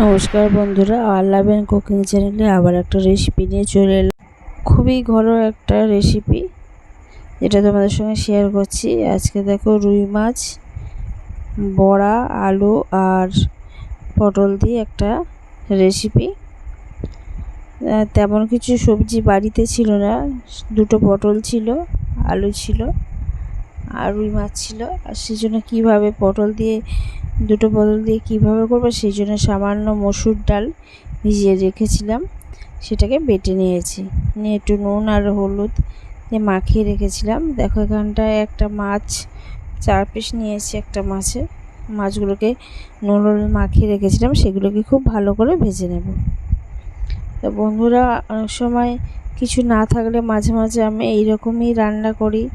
নমস্কার বন্ধুরা আল্লাবেন কুকিং চ্যানেলে আবার একটা রেসিপি নিয়ে চলে এলাম। খুবই ঘরোয়া একটা রেসিপি যেটা তোমাদের সঙ্গে শেয়ার করছি। আজকে দেখো রুই মাছ, বড়া, আলু আর পটল দিয়ে একটা রেসিপি তেমন কিছু সবজি বাড়িতে ছিল না, দুটো পটল ছিল, আলু ছিল। আর রুই মাছ ছিল। আর সেই জন্য কীভাবে পটল দিয়ে, দুটো পটল দিয়ে কীভাবে করব, সেই জন্য সামান্য মসুর ডাল ভিজিয়ে রেখেছিলাম। সেটাকে বেটে নিয়েছি। নিয়ে একটু নুন আর হলুদ দিয়ে মাখিয়ে রেখেছিলাম। দেখো, এখানটায় একটা মাছ, চার পিস নিয়েছি একটা মাছে। মাছগুলোকে নুন হলুদ মাখিয়ে রেখেছিলাম, সেগুলোকে খুব ভালো করে ভেজে নেব। তো বন্ধুরা, অনেক সময় কিছু না থাকলে মাঝে মাঝে আমি এইরকমই রান্না করি।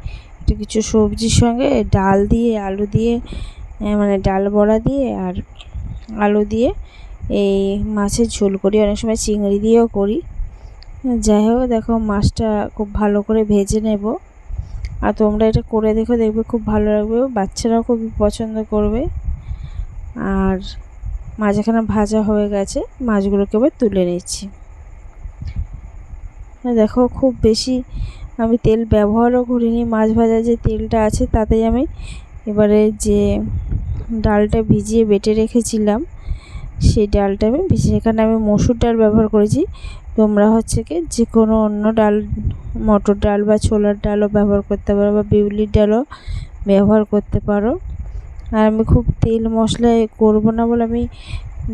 একটু কিছু সবজির সঙ্গে ডাল দিয়ে, আলু দিয়ে মানে ডাল বড়া দিয়ে আর আলু দিয়ে এই মাছের ঝোল করি। অনেক সময় চিংড়ি দিয়েও করি। যাই হোক, দেখো মাছটা খুব ভালো করে ভেজে নেব। আর তোমরা এটা করে দেখো, দেখবে খুব ভালো লাগবে। বাচ্চারাও খুব পছন্দ করবে। আর মাছ এখানে ভাজা হয়ে গেছে, মাছগুলোকে এবার তুলে নিচ্ছি। দেখো খুব বেশি আমি তেল ব্যবহারও করিনি, মাছ ভাজা যে তেলটা আছে তাতেই আমি এবারে যে ডালটা ভিজিয়ে বেটে রেখেছিলাম, সেই ডালটা আমি এখানে আমি মসুর ডাল ব্যবহার করেছি। তোমরা হচ্ছে কি যে কোনো অন্য ডাল, মটর ডাল বা ছোলার ডালও ব্যবহার করতে পারো বা বিউলির ডালও ব্যবহার করতে পারো। আর আমি খুব তেল মশলা করব না বলে আমি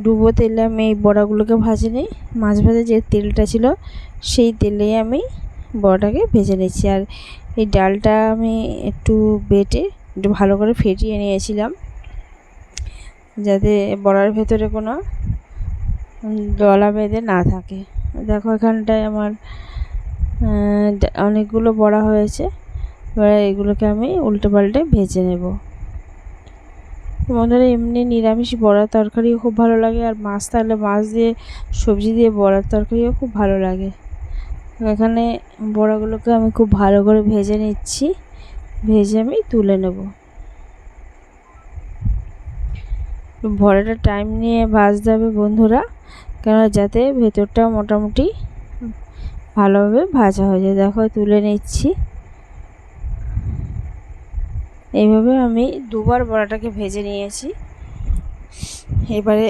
ডুবো তেলে আমি এই বড়াগুলোকে ভাজি নিই মাছ ভাজা যে তেলটা ছিল সেই তেলেই আমি বড়াটাকে ভেজে নিচ্ছি। আর এই ডালটা আমি একটু বেটে একটু ভালো করে ফেটিয়ে নিয়েছিলাম। যাতে বড়ার ভেতরে কোনো দলা বেঁধে না থাকে। দেখো এখানটায় আমার অনেকগুলো বড়া হয়েছে। এবার এগুলোকে আমি উল্টে পাল্টে ভেজে নেব। বন্ধুরা, এমনি নিরামিষ বড়ার তরকারিও খুব ভালো লাগে। আর মাছ থাকলে মাছ দিয়ে, সবজি দিয়ে বড়ার তরকারিও খুব ভালো লাগে। এখানে বড়াগুলোকে আমি খুব ভালো করে ভেজে নিচ্ছি। ভেজে আমি তুলে নেব। ভরাটা টাইম নিয়ে ভাজতে হবে বন্ধুরা কেন যাতে ভেতরটা মোটামুটি ভালোভাবে ভাজা হয়ে যায়। দেখো, তুলে নিচ্ছি। এইভাবে আমি দুবার বড়াটাকে ভেজে নিয়েছি। এবারে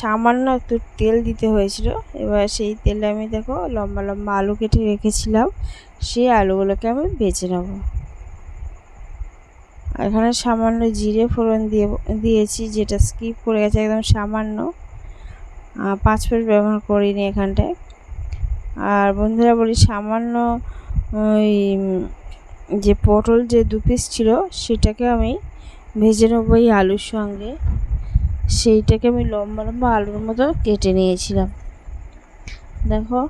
সামান্য একটু তেল দিতে হয়েছিল। এবার সেই তেলে আমি দেখো লম্বা লম্বা আলু কেটে রেখেছিলাম। সেই আলুগুলোকে আমি বেছে নেব। এখানে সামান্য জিরে ফোড়ন দিয়ে, দিয়েছি যেটা স্কিপ করে গেছে একদম সামান্য। পাঁচ ফোড়ন ব্যবহার করিনি এখানটায়। আর বন্ধুরা বলি সামান্য ওই যে পটল যে দু পিস ছিল সেটাকে আমি ভেজে নেব এই আলুর সঙ্গে। সেইটাকে আমি লম্বা লম্বা আলুর মতো কেটে নিয়েছিলাম। দেখো,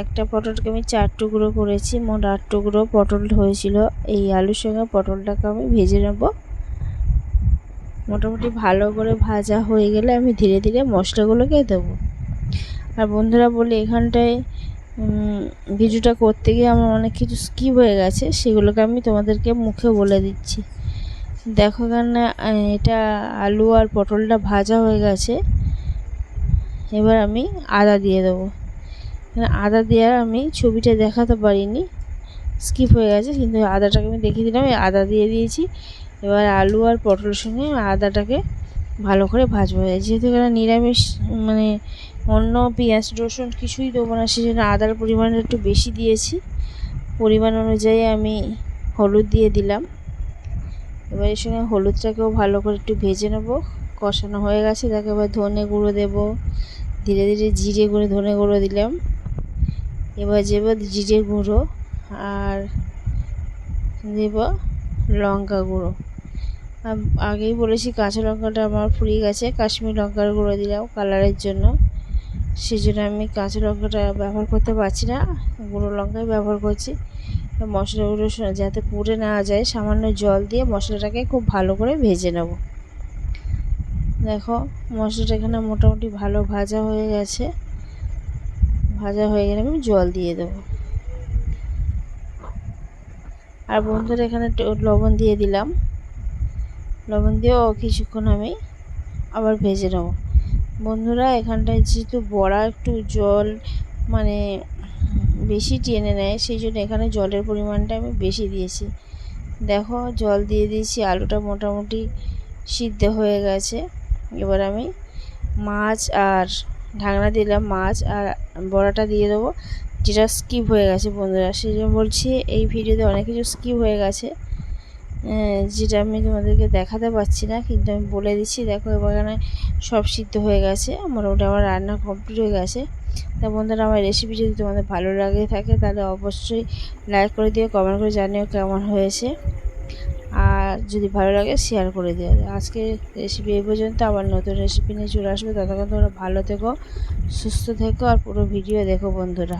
একটা পটলকে আমি চার টুকরো করেছি, মোট আট টুকরো পটল হয়েছিল। এই আলুর সঙ্গে পটলটাকে আমি ভেজে নেব। মোটামুটি ভালো করে ভাজা হয়ে গেলে আমি ধীরে ধীরে মশলাগুলোকে দেবো। আর বন্ধুরা, বলে এখানটায় ভিডিওটা করতে গিয়ে আমার অনেক কিছু স্কিপ হয়ে গেছে, সেগুলোকে আমি তোমাদেরকে মুখে বলে দিচ্ছি। দেখো এখানে এটা আলু আর পটলটা ভাজা হয়ে গেছে। এবার আমি আদা দিয়ে দেবো। আদা দেওয়ার আমি ছবিটা দেখাতে পারিনি। স্কিপ হয়ে গেছে, কিন্তু আদাটাকে আমি দেখিয়ে দিলাম। আদা দিয়ে দিয়েছি। এবার আলু আর পটলের সঙ্গে আদাটাকে ভালো করে ভাজবো। যেহেতু এখানে নিরামিষ মানে অন্য পেঁয়াজ, রসুন কিছুই দেবো না সেই জন্য আদার পরিমাণটা একটু বেশি দিয়েছি। পরিমাণ অনুযায়ী আমি হলুদ দিয়ে দিলাম। এবার এর সঙ্গে হলুদটাকেও ভালো করে একটু ভেজে নেব। কষানো হয়ে গেছে, তাকে এবার ধনে গুঁড়ো দেবো। ধীরে ধীরে জিরে গুঁড়ো, ধনে গুঁড়ো দিলাম। এবার দেব জিরে গুঁড়ো আর দেব লঙ্কা গুঁড়ো। আগেই বলেছি কাঁচা লঙ্কাটা আমার ফুরিয়ে গেছে, কাশ্মীর লঙ্কার গুঁড়ো দিলাম কালারের জন্য। সেই জন্য আমি কাঁচা লঙ্কাটা ব্যবহার করতে পারছি না, গুঁড়ো লঙ্কাই ব্যবহার করছি। মশলাগুলো যাতে পুড়ে না যায়, সামান্য জল দিয়ে মশলাটাকে খুব ভালো করে ভেজে নেব। দেখো, মশলাটা এখানে মোটামুটি ভালো ভাজা হয়ে গেছে। ভাজা হয়ে গেলে আমি জল দিয়ে দেবো। আর বন্ধুরা, এখানে লবণ দিয়ে দিলাম। লবণ দিয়েও কিছুক্ষণ আমি আবার ভেজে নেব। বন্ধুরা, এখানটায় যেহেতু বড়া, একটু জল মানে বেশি টেনে নেয় সেই জন্য এখানে জলের পরিমাণটা আমি বেশি দিয়েছি। দেখো, জল দিয়ে দিয়েছি, আলুটা মোটামুটি সিদ্ধ হয়ে গেছে। এবার আমি মাছ আর ঢাকনা দিলাম, মাছ আর বড়াটা দিয়ে দেবো। যেটা স্কিপ হয়ে গেছে বন্ধুরা, সেই জন্য বলছি এই ভিডিওতে অনেক কিছু স্কিপ হয়ে গেছে। যেটা আমি তোমাদেরকে দেখাতে পারছি না, কিন্তু আমি বলে দিচ্ছি, দেখো এখানে সব সিদ্ধ হয়ে গেছে, মোটামুটি আমার রান্না কমপ্লিট হয়ে গেছে। তা বন্ধুরা, আমার রেসিপি যদি তোমাদের ভালো লাগে থাকে, তাহলে অবশ্যই লাইক করে দিও কমেন্ট করে জানিও কেমন হয়েছে। আর যদি ভালো লাগে শেয়ার করে দিও। আজকে রেসিপি এই পর্যন্ত, আবার নতুন রেসিপি নিয়ে চলে আসবে। ততক্ষণ তোমরা ভালো থেকো, সুস্থ থেকো, আর পুরো ভিডিও দেখো বন্ধুরা।